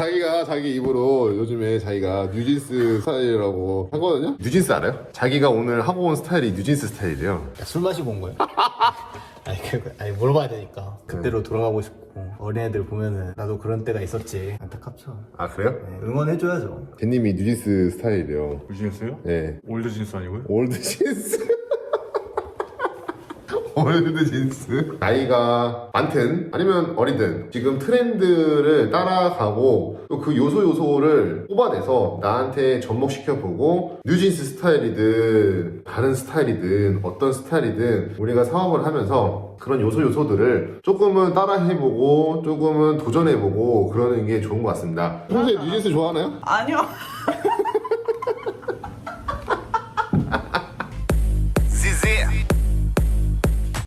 자기가 자기 입으로 요즘에 자기가 뉴진스 스타일이라고 하거든요? 뉴진스 알아요? 자기가 오늘 하고 온 스타일이 뉴진스 스타일이에요. 야, 술 마시고 온 거야? 아니, 그, 아니 물어봐야 되니까 그때로 돌아가고 싶고 어린애들 보면은 나도 그런 때가 있었지 안타깝죠 아, 그래요? 네, 응원해줘야죠 제님이 뉴진스 스타일이에요. 뉴진스요? 네. 올드 진스 아니고요? 올드 진스. 올드 진스. 나이가 많든 아니면 어리든 지금 트렌드를 따라가고 또 그 요소 요소를 뽑아내서 나한테 접목시켜보고 뉴진스 스타일이든 다른 스타일이든 어떤 스타일이든 우리가 사업을 하면서 그런 요소 요소들을 조금은 따라해보고 조금은 도전해보고 그러는 게 좋은 것 같습니다. 평소에 뉴진스 좋아하나요? 아니요.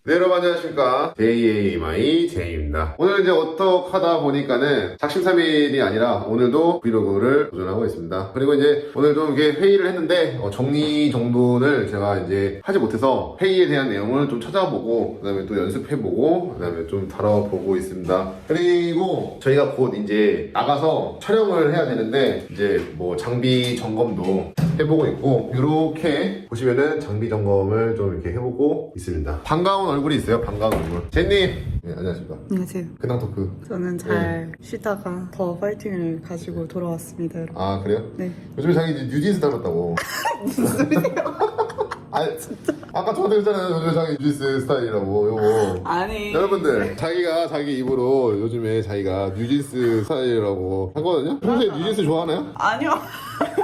네, 여러분 안녕하십니까. JAMI 제이입니다. 오늘 이제 어떡 하다 보니까는 작심삼일이 아니라 오늘도 브이로그를 도전하고 있습니다. 그리고 이제 오늘 좀 이렇게 회의를 했는데 어, 정리 정돈을 제가 이제 하지 못해서 회의에 대한 내용을 좀 찾아보고 그 다음에 또 연습해보고 그 다음에 좀 다뤄보고 있습니다. 그리고 저희가 곧 이제 나가서 촬영을 해야 되는데 이제 뭐 장비 점검도 해보고 있고 이렇게 보시면은 장비 점검을 좀 이렇게 해보고 있습니다. 반가운 얼굴이 있어요. 반가운 얼굴. 제님. 네, 안녕하십니까. 안녕하세요. 근황 토크. 저는 잘 쉬다가 더 파이팅을 가지고 돌아왔습니다, 여러분. 아 그래요? 네. 요즘에 자기 이제 뉴진스 닮았다고. 무슨 소리세요? 아 진짜. 아까 저한테 그랬잖아요. 요즘에 자기 뉴진스 스타일이라고. 요거. 아니. 여러분들 자기가 자기 입으로 요즘에 자기가 뉴진스 스타일이라고 하거든요. 평소에 뉴진스 좋아하나요? 아니요.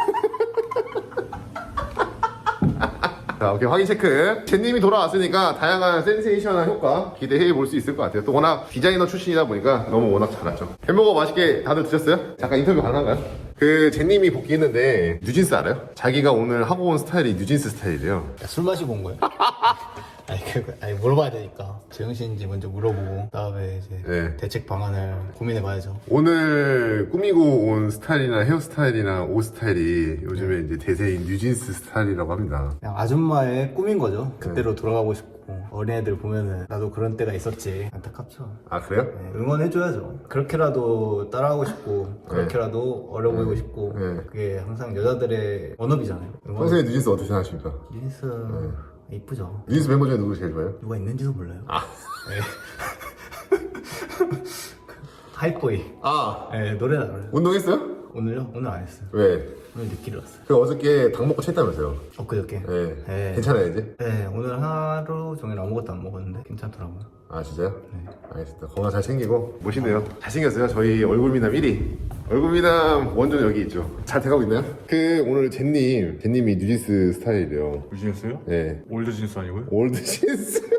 자, 오케이 확인 체크. 제님이 돌아왔으니까 다양한 센세이션한 효과 기대해 볼 수 있을 것 같아요. 또 워낙 디자이너 출신이다 보니까 너무 워낙 잘하죠. 햄버거 맛있게 다들 드셨어요? 잠깐 인터뷰 가능한가요? 그 제님이 복귀했는데 뉴진스 알아요? 자기가 오늘 하고 온 스타일이 뉴진스 스타일이에요. 야, 술 마시고 온 거야? 아니, 그, 아니 물어봐야 되니까. 제정신인지 먼저 물어보고 그다음에 이제 네. 대책 방안을 고민해봐야죠. 오늘 꾸미고 온 스타일이나 헤어스타일이나 옷 스타일이 요즘에 이제 대세인 뉴진스 스타일이라고 합니다. 그냥 아줌마의 꿈인 거죠. 그때로 돌아가고 싶고 어린애들 보면은 나도 그런 때가 있었지. 안타깝죠. 아 그래요? 네, 응원해줘야죠. 그렇게라도 따라하고 싶고 그렇게라도 어려 보이고 싶고 네. 그게 항상 여자들의 언업이잖아요. 응원 평소에 뉴진스 어떻게 생각하십니까? 뉴진스 이쁘죠 뉴진스 멤버 중에 누구 제일 좋아해요? 누가 있는지도 몰라요 네. 하이보이 아 네, 노래 나와요 운동했어요? 오늘요? 오늘 안 했어요 왜? 오늘 늦기로 왔어요 그 어저께 닭 먹고 챘다면서요? 엊그저께 네. 네. 괜찮아요 이제? 네 오늘 하루 종일 아무것도 안 먹었는데 괜찮더라고요 아 진짜요? 네 알겠습니다 건강 잘 챙기고 멋있네요 잘 생겼어요 저희 얼굴 미남 1위 얼굴 미남 원전 여기 있죠 잘 돼가고 있나요? 그 오늘 젠님 젠님이 뉴진스 스타일이에요 뉴진스요? 네 올드 진스 아니고요? 올드 진스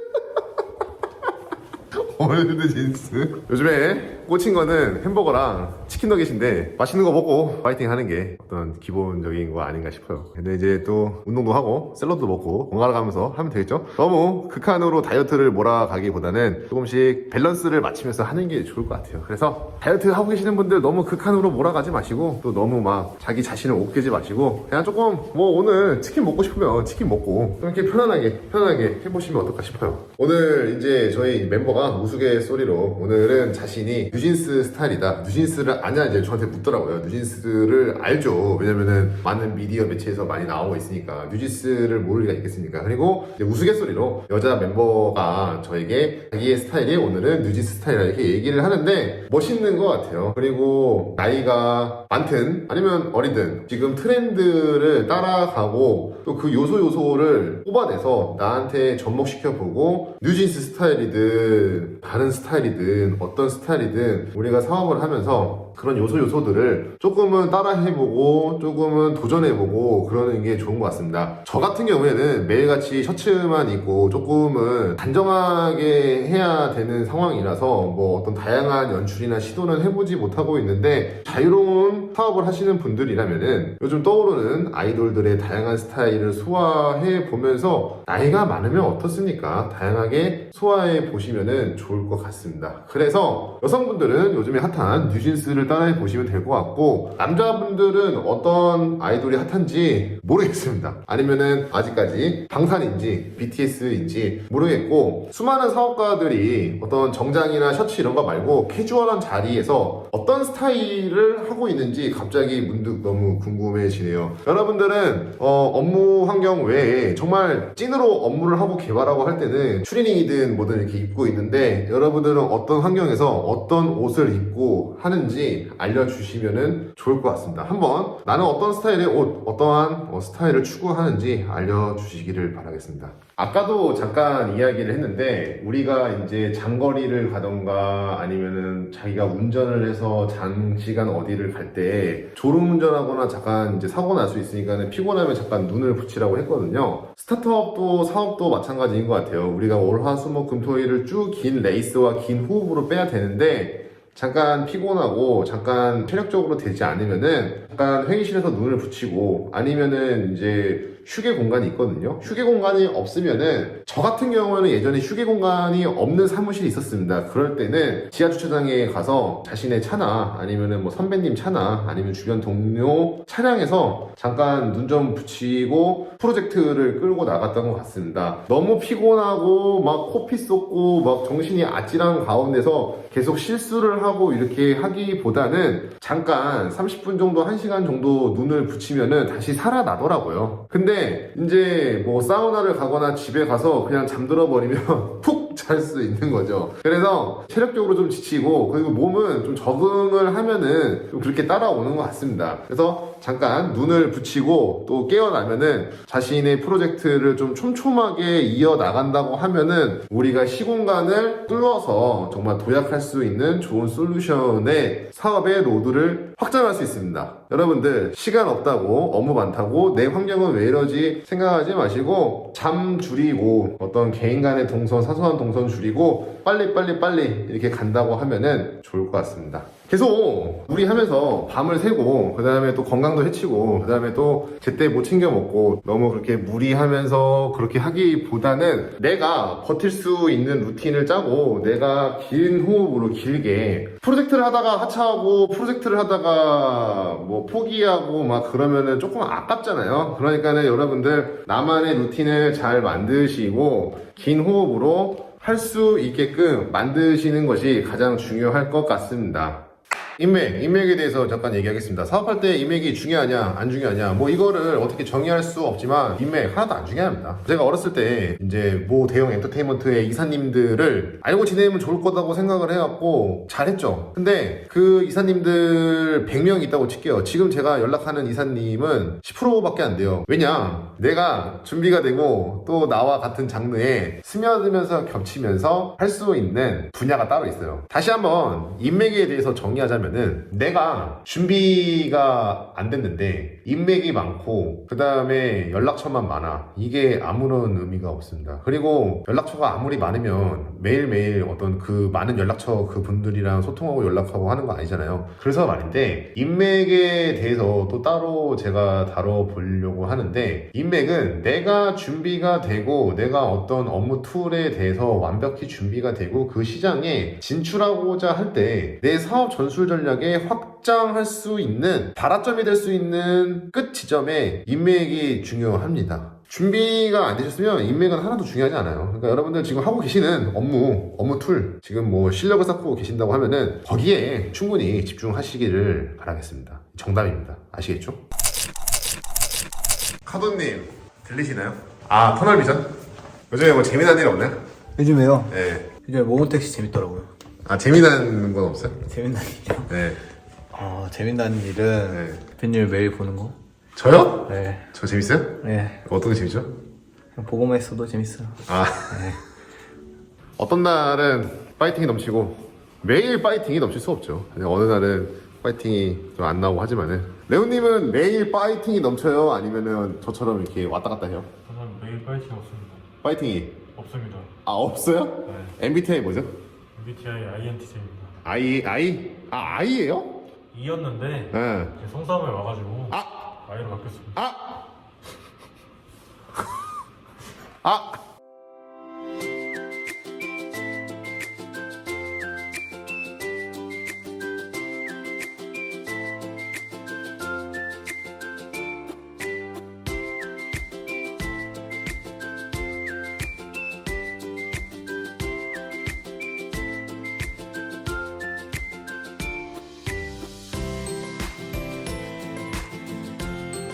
올드 진스 요즘에 꽂힌 거는 햄버거랑 치킨 너겟인데 맛있는 거 먹고 파이팅 하는 게 어떤 기본적인 거 아닌가 싶어요. 근데 이제 또 운동도 하고 샐러드도 먹고 번갈아 가면서 하면 되겠죠? 너무 극한으로 다이어트를 몰아가기보다는 조금씩 밸런스를 맞추면서 하는 게 좋을 것 같아요. 그래서 다이어트 하고 계시는 분들 너무 극한으로 몰아가지 마시고 또 너무 막 자기 자신을 옷깨지 마시고 그냥 조금 뭐 오늘 치킨 먹고 싶으면 치킨 먹고 좀 이렇게 편안하게 편안하게 해보시면 어떨까 싶어요. 오늘 이제 저희 멤버가 우스갯소리로 오늘은 자신이 뉴진스 스타일이다. 뉴진스를 아냐 이제 저한테 묻더라고요. 뉴진스를 알죠. 왜냐면은 많은 미디어 매체에서 많이 나오고 있으니까 뉴진스를 모를 리가 있겠습니까? 그리고 우스갯소리로 여자 멤버가 저에게 자기의 스타일이 오늘은 뉴진스 스타일이라 이렇게 얘기를 하는데 멋있는 것 같아요. 그리고 나이가 많든 아니면 어리든 지금 트렌드를 따라가고 또 그 요소 요소를 뽑아내서 나한테 접목시켜보고 뉴진스 스타일이든 다른 스타일이든 어떤 스타일이든 우리가 사업을 하면서 그런 요소 요소들을 조금은 따라해보고 조금은 도전해보고 그러는 게 좋은 것 같습니다. 저 같은 경우에는 매일같이 셔츠만 입고 조금은 단정하게 해야 되는 상황이라서 뭐 어떤 다양한 연출이나 시도는 해보지 못하고 있는데 자유로운 사업을 하시는 분들이라면은 요즘 떠오르는 아이돌들의 다양한 스타일을 소화해 보면서 나이가 많으면 어떻습니까? 다양하게 소화해 보시면은 좋을 것 같습니다. 그래서 여성분들은 요즘에 핫한 뉴진스를 그걸 따라해 보시면 될 것 같고 남자분들은 어떤 아이돌이 핫한지 모르겠습니다. 아니면은 아직까지 방탄인지 BTS인지 모르겠고 수많은 사업가들이 어떤 정장이나 셔츠 이런 거 말고 캐주얼한 자리에서 어떤 스타일을 하고 있는지 갑자기 문득 너무 궁금해지네요. 여러분들은 어, 업무 환경 외에 정말 찐으로 업무를 하고 개발하고 할 때는 추리닝이든 뭐든 이렇게 입고 있는데 여러분들은 어떤 환경에서 어떤 옷을 입고 하는지 알려주시면 좋을 것 같습니다. 한번 나는 어떤 스타일의 옷, 어떠한 어, 스타일을 추구하는지 알려주시기를 바라겠습니다. 아까도 잠깐 이야기를 했는데 우리가 이제 장거리를 가던가 아니면은 자기가 운전을 해서 장시간 어디를 갈 때 졸음 운전하거나 잠깐 이제 사고 날 수 있으니까는 피곤하면 잠깐 눈을 붙이라고 했거든요. 스타트업도 사업도 마찬가지인 것 같아요. 우리가 월, 화, 수, 목, 금, 토일을 쭉 긴 레이스와 긴 호흡으로 빼야 되는데 잠깐 피곤하고 잠깐 체력적으로 되지 않으면은 잠깐 회의실에서 눈을 붙이고 아니면은 이제 휴게 공간이 있거든요. 휴게 공간이 없으면은 저 같은 경우는 예전에 휴게 공간이 없는 사무실이 있었습니다. 그럴 때는 지하 주차장에 가서 자신의 차나 아니면은 뭐 선배님 차나 아니면 주변 동료 차량에서 잠깐 눈 좀 붙이고 프로젝트를 끌고 나갔던 것 같습니다. 너무 피곤하고 막 코피 쏟고 막 정신이 아찔한 가운데서 계속 실수를 하고 이렇게 하기보다는 잠깐 30분 정도 1시간 정도 눈을 붙이면은 다시 살아나더라고요. 근데 이제 뭐 사우나를 가거나 집에 가서 그냥 잠들어 버리면 푹 잘 수 있는 거죠. 그래서 체력적으로 좀 지치고 그리고 몸은 좀 적응을 하면은 좀 그렇게 따라오는 것 같습니다. 그래서 잠깐 눈을 붙이고 또 깨어나면은 자신의 프로젝트를 좀 촘촘하게 이어 나간다고 하면은 우리가 시공간을 뚫어서 정말 도약할 수 있는 좋은 솔루션의 사업의 로드를 확장할 수 있습니다. 여러분들 시간 없다고 업무 많다고 내 환경은 왜 이러지 생각하지 마시고 잠 줄이고 어떤 개인 간의 동선 사소한 동선 줄이고 빨리 빨리 빨리 이렇게 간다고 하면은 좋을 것 같습니다. 계속 우리 하면서 밤을 새고 그 다음에 또 건강도 해치고 그 다음에 또 제때 못 챙겨 먹고 너무 그렇게 무리하면서 그렇게 하기보다는 내가 버틸 수 있는 루틴을 짜고 내가 긴 호흡으로 길게 프로젝트를 하다가 하차하고 프로젝트를 하다가 뭐 포기하고 막 그러면은 조금 아깝잖아요 그러니까는 여러분들 나만의 루틴을 잘 만드시고 긴 호흡으로 할 수 있게끔 만드시는 것이 가장 중요할 것 같습니다. 인맥, 인맥에 대해서 잠깐 얘기하겠습니다. 사업할 때 인맥이 중요하냐, 안 중요하냐, 뭐 이거를 어떻게 정의할 수 없지만 인맥 하나도 안 중요합니다. 제가 어렸을 때 이제 모 대형 엔터테인먼트의 이사님들을 알고 지내면 좋을 거다고 생각을 해갖고 잘했죠. 근데 그 이사님들 100명 있다고 칠게요. 지금 제가 연락하는 이사님은 10%밖에 안 돼요. 왜냐? 내가 준비가 되고 또 나와 같은 장르에 스며들면서 겹치면서 할 수 있는 분야가 따로 있어요. 다시 한번 인맥에 대해서 정리하자면 은 내가 준비가 안 됐는데 인맥이 많고 그 다음에 연락처만 많아. 이게 아무런 의미가 없습니다. 그리고 연락처가 아무리 많으면 매일매일 어떤 그 많은 연락처 그 분들이랑 소통하고 연락하고 하는 거 아니잖아요. 그래서 말인데 인맥에 대해서 또 따로 제가 다뤄보려고 하는데 인맥은 내가 준비가 되고 내가 어떤 업무 툴에 대해서 완벽히 준비가 되고 그 시장에 진출하고자 할 때 내 사업 전술 전략에 확장할 수 있는 발화점이 될 수 있는 끝 지점에 인맥이 중요합니다. 준비가 안 되셨으면 인맥은 하나도 중요하지 않아요. 그러니까 여러분들 지금 하고 계시는 업무, 업무 툴, 지금 뭐 실력을 쌓고 계신다고 하면은 거기에 충분히 집중하시기를 바라겠습니다. 정답입니다. 아시겠죠? 카도님, 들리시나요? 아, 터널 비전? 요즘에 뭐 재미난 일 없나요? 요즘에요. 네. 요즘에 모모택시 재밌더라고요. 아, 재미난 건 없어요? 재밌는 일이요? 네. 어, 재밌는 일은 네. 대표님 매일 보는 거. 저요? 네. 저 재밌어요? 네. 어떤 게 재밌죠? 그냥 보고만 있어도 재밌어요. 아. 어떤 날은 파이팅이 넘치고 매일 파이팅이 넘칠 수 없죠. 그냥 어느 날은 파이팅이 좀 안 나오고 하지만은 레오님은 매일 파이팅이 넘쳐요? 아니면은 저처럼 이렇게 왔다 갔다 해요? 저는 매일 파이팅 없습니다. 파이팅이 없습니다. 아 없어요? 네. MBTI 뭐죠? MBTI INTJ입니다. I I 아 I예요? 이었는데 네. 성삼을 와가지고 아 I로 바뀌었습니다. 아! 아!